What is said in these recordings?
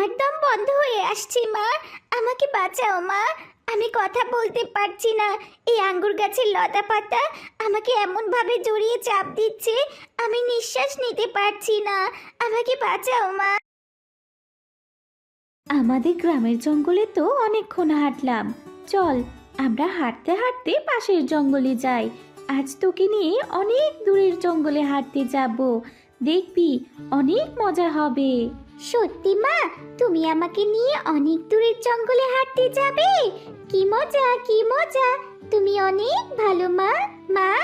আমার দম বন্ধ হয়ে আসছে, মা। আমাকে বাঁচাও, মা। আমি কথা বলতে পারছি না। এই আঙ্গুর গাছের লতা পাতা আমাকে এমনভাবে জড়িয়ে চাপ দিচ্ছে, আমি নিঃশ্বাস নিতে পারছি না। আমাকে বাঁচাও, মা। আমাদের গ্রামের জঙ্গলে তো অনেকক্ষণ হাঁটলাম। চল, আমরা হাঁটতে হাঁটতে পাশের জঙ্গলে যাই। আজ তোকে নিয়ে অনেক দূরের জঙ্গলে হাঁটতে যাব। দেখবি, অনেক মজা হবে। সত্যি মা, তুমি আমাকে নিয়ে অনেক দূরের জঙ্গলে হাঁটতে যাবে। কি মজা কি মজা। তুমি অনেক ভালো মা মা।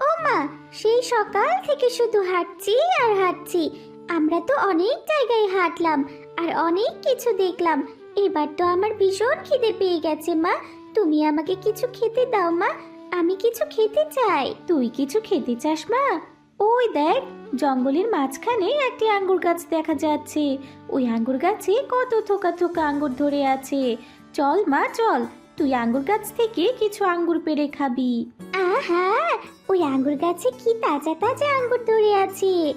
ও মা, সেই সকাল থেকে শুধু হাঁটছি আর হাঁটছি। আমরা তো অনেক জায়গায় হাঁটলাম আর অনেক কিছু দেখলাম। এবার তো আমার ভীষণ খিদে পেয়ে গেছে মা। তুমি আমাকে কিছু খেতে দাও মা। আমি কিছু খেতে চাই। তুই কিছু খেতে চাস মা? ওই দেখ জঙ্গলের মাঝখানে একটি আঙ্গুর গাছ দেখা যাচ্ছে। ওই আঙ্গুর গাছে কত থোকা থোকা আঙ্গুর ধরে আছে। চল মা চল তুই আঙ্গুর গাছ থেকে কিছু আঙ্গুর পেড়ে খাবি। আহা ওই আঙ্গুর গাছে কি তাজা তাজা আঙ্গুর ধরে আছে।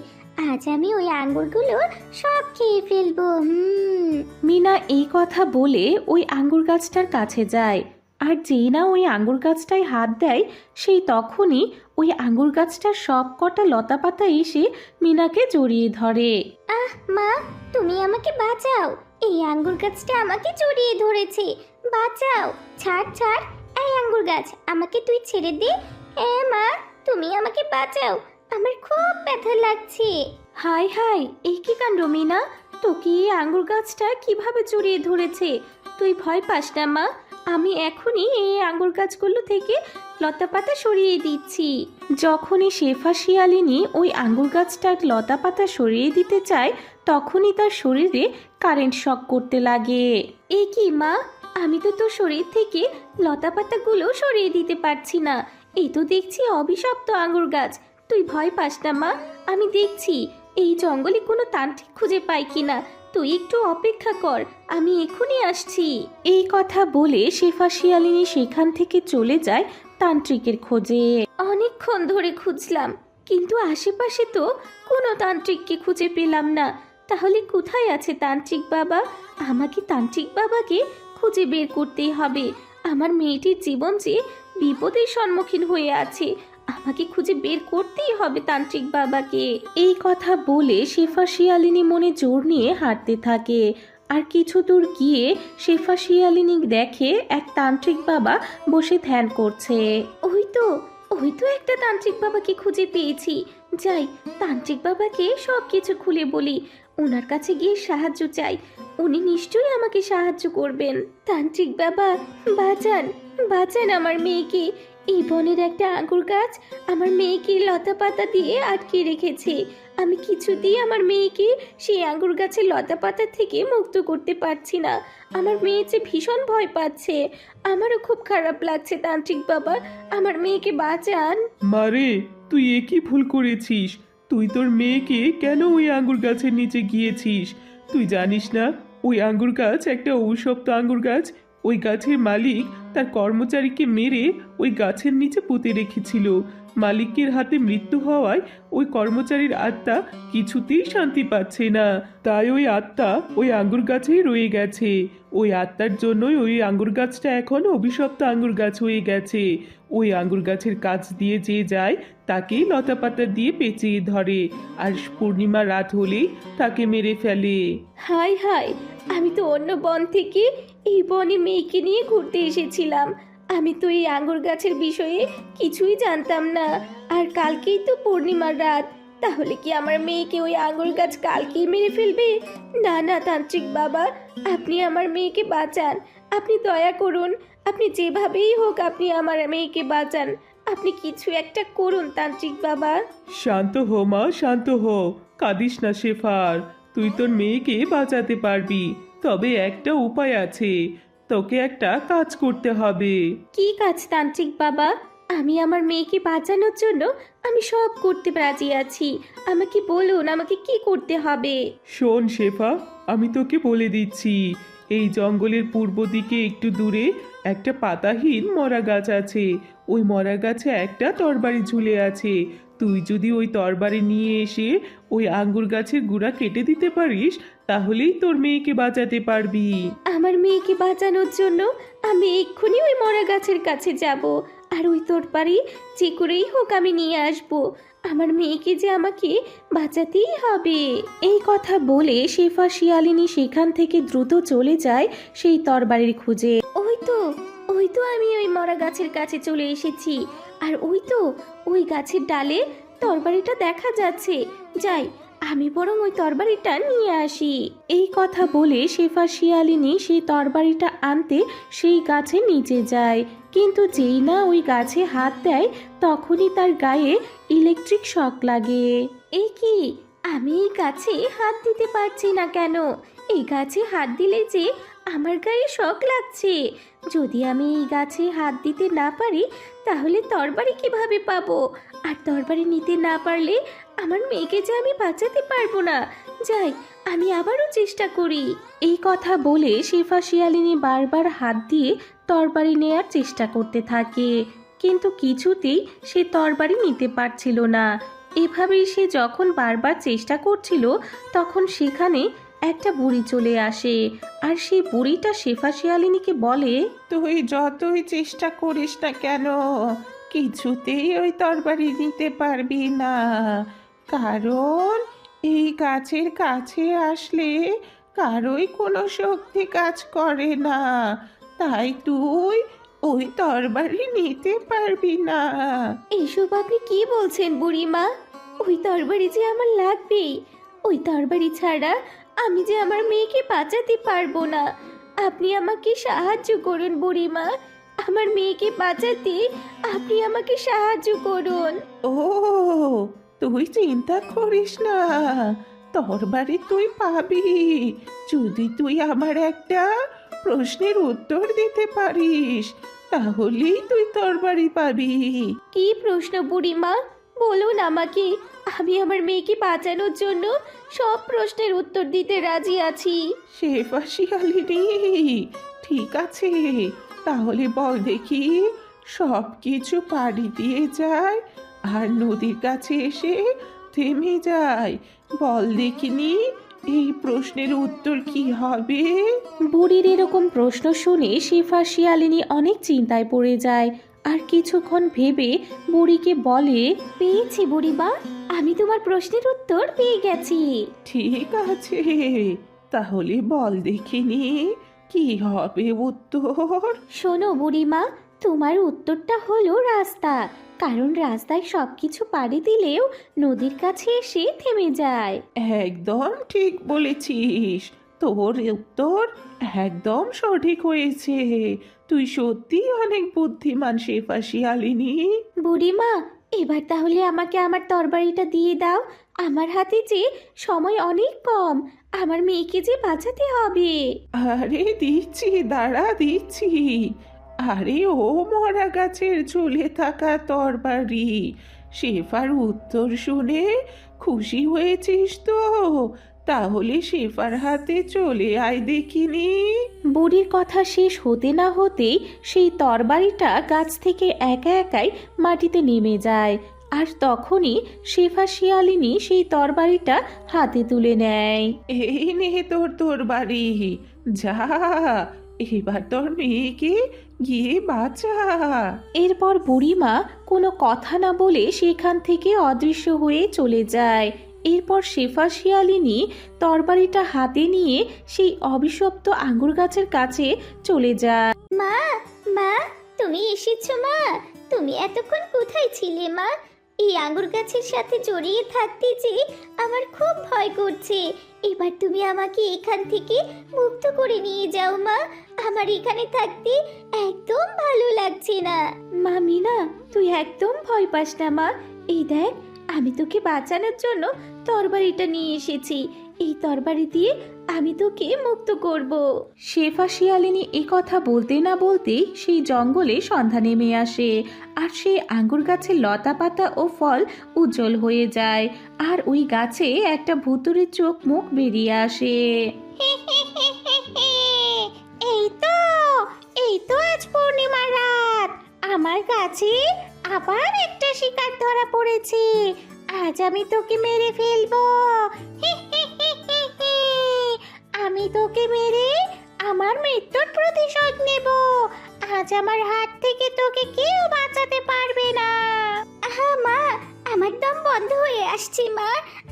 আজ আমি ওই আঙ্গুরগুলো সব খেয়ে ফেলব হুম। মিনা এই কথা বলে ওই আঙ্গুর গাছটার কাছে যায়। আর যেই না ওই আঙ্গুর গাছটায় হাত দেয় সেই তখনই ওই আঙ্গুর গাছটার সব কটা লতা পাতা এসে মিনাকে জড়িয়ে ধরে। আহ মা তুমি আমাকে বাঁচাও। এই আঙ্গুর গাছটা আমাকে জড়িয়ে ধরেছে। বাঁচাও। ছাড় ছাড়। এই আঙ্গুর গাছ আমাকে তুই ছেড়ে দে। হ্যাঁ মা তুমি আমাকে বাঁচাও। আমার খুব ব্যথা লাগছে। হাই হাই এই কি কাণ্ড মিনা? তোকে এই আঙ্গুর গাছটা কীভাবে জড়িয়ে ধরেছে? তুই ভয় পাস না মা। আমি এখনই এই আঙ্গুর গাছগুলো থেকে লতা পাতা সরিয়ে দিচ্ছি। যখনই শেফা শিয়ালিনী ওই আঙ্গুর গাছটার লতা পাতা সরিয়ে দিতে চায়, তখনই তার শরীরে কারেন্ট শক করতে লাগে। এ কি মা? আমি তো তোর শরীর থেকে লতা পাতাগুলো সরিয়ে দিতে পারছি না। এই তো দেখছি অভিশপ্ত আঙ্গুর গাছ। তুই ভয় পাস না মা। আমি দেখছি এই জঙ্গলে কোনো তান্ত্রিক খুঁজে পাই কিনা। তুই একটু অপেক্ষা কর আমি এখনই আসছি। এই কথা বলে শেফা শিয়ালিনী সেখান থেকে চলে যায় তান্ত্রিকের খোঁজে। অনেকক্ষণ ধরে খুঁজলাম কিন্তু আশেপাশে তো কোনো তান্ত্রিককে খুঁজে পেলাম না। তাহলে কোথায় আছে তান্ত্রিক বাবা? আমাকে তান্ত্রিক বাবাকে খুঁজে বের করতেই হবে। আমার মেয়েটির জীবন যে বিপদের সম্মুখীন হয়ে আছে আমাকে খুঁজে বের করতেই হবে তান্ত্রিক বাবাকে। এই কথা বলে শেফা শিয়ালিনী মনে জোর নিয়ে হাঁটতে থাকে। আর কিছু দূর গিয়ে শেফা শিয়ালিনী দেখে এক তান্ত্রিক বাবা বসে ধ্যান করছে। ওই তো ওই তো একটা তান্ত্রিক বাবাকে খুঁজে পেয়েছি। যাই, তান্ত্রিক বাবাকে সব কিছু খুলে বলি। ওনার কাছে গিয়ে সাহায্য চাই। উনি নিশ্চয়ই আমাকে সাহায্য করবেন। তান্ত্রিক বাবা, বাঁচান বাঁচান আমার মেয়েকে। এই বনের একটা আঙুর গাছ আমার মেয়েকে লতা পাতা দিয়ে আটকে রেখেছে। আমি কিছুতেই আমার মেয়েকে সেই আঙুর গাছের লতা পাতা থেকে মুক্ত করতে পারছি না। আমার মেয়ে যে ভীষণ ভয় পাচ্ছে। আমারও খুব খারাপ লাগছে, তান্ত্রিক বাবা। আমার মেয়েকে বাঁচান। মারে তুই এ কি ভুল করেছিস? তুই তোর মেয়েকে কেন ওই আঙ্গুর গাছের নিচে গিয়েছিস? তুই জানিস না, ওই আঙ্গুর গাছ একটা ঔষপ্ত আঙ্গুর গাছ, ওই গাছের মালিক তার কর্মচারীকে মেরে ওই গাছের নিচে পুঁতে রেখেছিল। মালিকের হাতে মৃত্যু হওয়ায় ওই কর্মচারীর আত্মা কিছুতেই শান্তি পাচ্ছে না। তাই ওই আত্মা ওই আঙ্গুর গাছেই রয়ে গেছে। ওই আত্মার জন্যই ওই আঙ্গুর গাছটা এখন অভিশপ্ত আঙ্গুর গাছ হয়ে গেছে। ওই আঙ্গুর গাছের কাছ দিয়ে যে যায়, তাকেই লতা পাতা দিয়ে পেঁচিয়ে ধরে। আর পূর্ণিমা রাত হলেই তাকে মেরে ফেলে। হাই হাই আমি তো অন্য বন থেকে এই বনে মেয়েকে নিয়ে ঘুরতে এসেছিলাম। আমি তো এই আঙুর গাছের বিষয়ে কিছুই জানতাম না। আর কালকেই তো পূর্ণিমার রাত। তাহলে কি আমার মেয়েকে ওই আঙুর গাছ কালকেই মেরে ফেলবে? না না, তান্ত্রিক বাবা, আপনি আমার মেয়েকে বাঁচান। আপনি দয়া করুন, আপনি যেভাবেই হোক আপনি আমার মেয়েকে বাঁচান। আপনি কিছু একটা করুন, তান্ত্রিক বাবা। শান্ত হো মা, শান্ত হো কাঁদিস না শেফার। তুই তোর মেয়েকে বাঁচাতে পারবি। তবে একটা উপায় আছে। তোকে একটা কাজ করতে হবে। কি কাজ তান্ত্রিক বাবা? আমি আমার মেয়েকে বাঁচানোর জন্য আমি সব করতে রাজি আছি। আমাকে বলুন আমাকে কি করতে হবে? শোন শেফা আমি তোকে বলে দিচ্ছি। এই জঙ্গলের পূর্ব দিকে একটু দূরে একটা পাতাহীন মরা গাছ আছে। ওই মরা গাছে একটা তরবারি ঝুলে আছে। তুই যদি ওই তরবারি নিয়ে এসে ওই আঙ্গুর গাছের গুড়া কেটে দিতে পারিস তাহলেই তোর মেয়েকে বাঁচাতে পারবি। আমার মেয়েকে বাঁচানোর জন্য আমি এক্ষুনি ওই মরা গাছের কাছে যাব। আর ওই তোর বাড়ি যে করেই হোক আমি নিয়ে আসব। আমার মেয়েকে যে আমাকে বাঁচাতেই হবে। এই কথা বলে শেফা শিয়ালিনী সেখান থেকে দ্রুত চলে যায় সেই তরবারির খুঁজে। ওই তো ওই তো আমি ওই মরা গাছের কাছে চলে এসেছি। আর ওই তো ওই গাছের ডালে তরবারিটা দেখা যাচ্ছে। যাই আমি বরং ওই তরবারিটা নিয়ে আসি। এই কথা বলে শেফা শিয়ালিনী সেই তরবারিটা আনতে সেই গাছে নিচে যায়। কিন্তু যেই না ওই গাছে হাত দেয়, তখনই তার গায়ে ইলেকট্রিক শক লাগে। এই কি? আমি এই গাছে হাত দিতে পারছি না কেন? এই গাছে হাত দিলে যে আমার গায়ে শক লাগছে। যদি আমি এই গাছে হাত দিতে না পারি, তাহলে তরবারি কীভাবে পাবো? আর তরবারি নিতে না পারলে আমার মেয়েকে যে আমি বাঁচাতে পারব না। যাই, আমি আবারও চেষ্টা করি। এই কথা বলে শেফা শিয়ালিনী বারবার হাত দিয়ে তরবারি নেয়ার চেষ্টা করতে থাকে। কিন্তু কিছুতেই সে তরবারি নিতে পারছিল না। এভাবেই সে যখন বারবার চেষ্টা করছিল, তখন সেখানে একটা বুড়ি চলে আসে। আর সেই বুড়িটা শেফা শিয়ালিনীকে বলে, তুই যতই চেষ্টা করিস না কেন, কিছুতেই ওই তরবারি নিতে পারবি না। কারণ এই গাছের কাছে আসলে কারোই কোনো শক্তি কাজ করে না। তাই তুই ওই তরবারি নিতে পারবি না। এইসব আপনি কি বলছেন বুড়িমা? ওই তরবারি যে আমার লাগবেই ওই তরবারি ছাড়া আমি যে আমার মেয়েকে বাঁচাতে পারব না। আপনি আমাকে সাহায্য করুন বুড়িমা। আমার মেয়েকে বাঁচাতে আপনি আমাকে সাহায্য করুন। ও তুই চিন্তা করিস না। তরবারি তুই পাবি। যদি তুই আমার একটা প্রশ্নের উত্তর দিতে পারিস তাহলেই তুই তরবারি পাবি। কি প্রশ্ন বুড়িমা? বলুন আমাকে। আমি আমার মেয়েকে বাঁচানোর জন্য সব প্রশ্নের উত্তর দিতে রাজি আছি। শেফা শিয়ালিনী ঠিক আছে। তাহলে বল দেখি সব কিছু পাড়ি দিয়ে যায় আর নদীর কাছে এসে থেমে যায়। বল দেখিনি এই প্রশ্নের উত্তর কি হবে? বুড়ির এরকম প্রশ্ন শুনে শেফা শিয়ালিনী অনেক চিন্তায় পড়ে যায়। আর কিছুক্ষণ ভেবে বুড়িকে বলে পেয়েছি বুড়িমা আমি তোমার প্রশ্নের উত্তর পেয়ে গেছি। ঠিক আছে তাহলে বল দেখিনি কি হবে উত্তর? শোনো বুড়িমা তোমার উত্তরটা হলো রাস্তা। কারণ রাস্তায় সব কিছু পাড়ি দিলেও নদীর কাছে এসে থেমে যায়। একদম ঠিক বলেছিস। তোর উত্তর একদম সঠিক হয়েছে। তুই সত্যি অনেক বুদ্ধিমান শেফা শিয়ালিনী বুড়িমা এবার তাহলে আমাকে আমার তরবারিটা দিয়ে দাও। আমার হাতে যে সময় অনেক কম আমার মেয়েকে যে বাঁচাতে হবে। আরে দিচ্ছি দাঁড়া দিচ্ছি। আরে ও মরা গাছের ঝুলে থাকা তরবারি। শেফার উত্তর শুনে খুশি হয়েছিস তো? তাহলে শেফার হাতে চলে আয় দেখিনি। বুড়ির কথা শেষ হতে না হতেই সেই তরবারিটা গাছ থেকে একা একাই মাটিতে নেমে যায়। আর তখনই শেফা শিয়ালিনী সেই তরবারিটা হাতে তুলে নেয়। এই নে তোর তোর বাড়ি যা এবার তোর মেয়েকে গিয়ে বাঁচা। এরপর বুড়িমা কোনো কথা না বলে সেখান থেকে অদৃশ্য হয়ে চলে যায়। এরপর শেফা শিয়ালিনী তরবারিটা হাতে নিয়ে সেই অভিশপ্ত আঙ্গুর গাছের কাছে চলে যায়। মা মা তুমি এসেছ মা। তুমি এতক্ষণ কোথায় ছিলে মা? এই আঙ্গুর গাছের সাথে জড়িয়ে থাকতে যে আমার খুব ভয় করছে। এবার তুমি আমাকে এখান থেকে মুক্ত করে নিয়ে যাও, মা। আমার এখানে থাকতে একদম ভালো লাগছে না। মা মিনা তুই একদম ভয় পাস না, মা। এই দেখ, আমি তোকে বাঁচানোর জন্য তরবারিটা নিয়ে এসেছি। এই তরবারি দিয়ে আমি তোকে মুক্ত করব। শেফা শিয়ালিনী এ কথা বলতে না বলতেই সেই জঙ্গলে সন্ধ্যা নেমে আসে আর সেই আঙ্গুর গাছের লতা পাতা ও ফল উজ্জ্বল হয়ে যায় আর ওই গাছে একটা ভুতুরের চোখ মুখ বেরিয়ে আসে। এই তো এই তো আজ পূর্ণিমার রাত। আমার কাছে আবার একটা শিকার ধরা পড়েছে। আজ আমি তোকে মেরে ফেলব। তোকে মেরে আমার মৃত্যুর প্রতিশোধ নেব। আজ আমার হাত থেকে তোকে কেউ বাঁচাতে পারবে না। আহা মা, আমার দম বন্ধ হয়ে আসছে মা।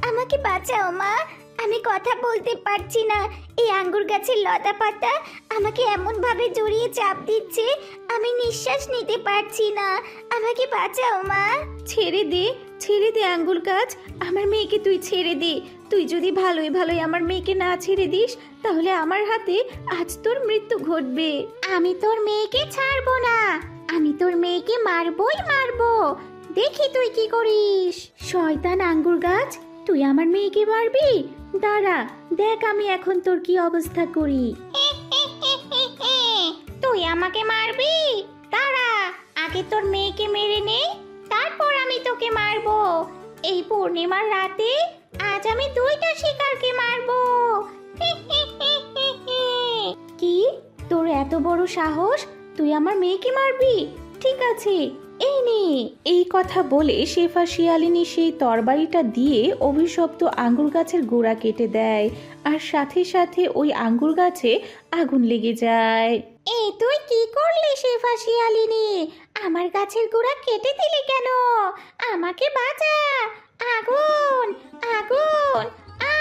আমাকে বাঁচাও মা। আমি কথা বলতে পারছি না। এই আঙ্গুর গাছের লতা পাতা আমাকে এমন ভাবে জড়িয়ে চাপ দিচ্ছে আমি নিঃশ্বাস নিতে পারছি না। আমাকে বাঁচাও মা। ছেড়ে দে ছেড়ে দে আঙ্গুর গাছ। আমার মেয়েকে তুই ছেড়ে দে। তুই যদি ভালোই ভালোই আমার মেয়েকে না ছেড়ে দিস তাহলে আমার হাতে আজ তোর মৃত্যু ঘটবে। আমি তোর মেয়েকে ছাড়বো না। আমি তোর মেয়েকে মারবই মারবো। দেখি তুই কি করিস। শয়তান আঙ্গুর গাছ তুই আমার মেয়েকে মারবি? দাঁড়া দেখ আমি এখন তোর কি অবস্থা করি। তুই আমাকে মারবি? দাঁড়া আগে তোর মেয়েকে মেরে নে তারপর আমি তোকে মারবো। এই পূর্ণিমার রাতে আজ আমি দুইটা শিকারকে মারবো। কি? তোর এত বড় সাহস? তুই আমার মেয়েকে মারবি? ঠিক আছে এই নে, এই কথা বলে শেফা শিয়ালিনী সেই তরবারিটা দিয়ে অভিশপ্ত আঙ্গুর গাছের গোড়া কেটে দেয় আর সাথে সাথে ওই আঙ্গুর গাছে আগুন লেগে যায়। এই তুই কি করলি শেফা শিয়ালিনী? আমার গাছের গোড়া কেটে দিলি কেন? আমাকে বাঁচা। আগুন আগুন, আ,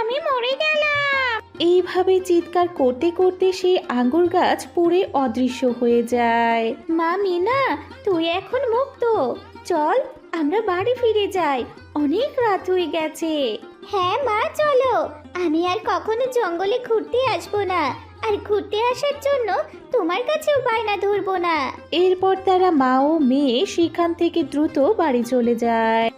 আমি মরে গেলাম। এইভাবে চিৎকার করতে করতে সেই আঙ্গুর গাছ পুড়ে অদৃশ্য হয়ে যায়। মা মিনা তুই এখন মুক্ত। চল আমরা বাড়ি ফিরে যাই। অনেক রাত হয়ে গেছে। হ্যাঁ মা চলো। আমি আর কখনো জঙ্গলে ঘুরতে আসব না। আর ঘুরতে আসার জন্য তোমার কাছেও বায়না ধরবো না। এরপর তারা মা ও মেয়ে সেখান থেকে দ্রুত বাড়ি চলে যায়।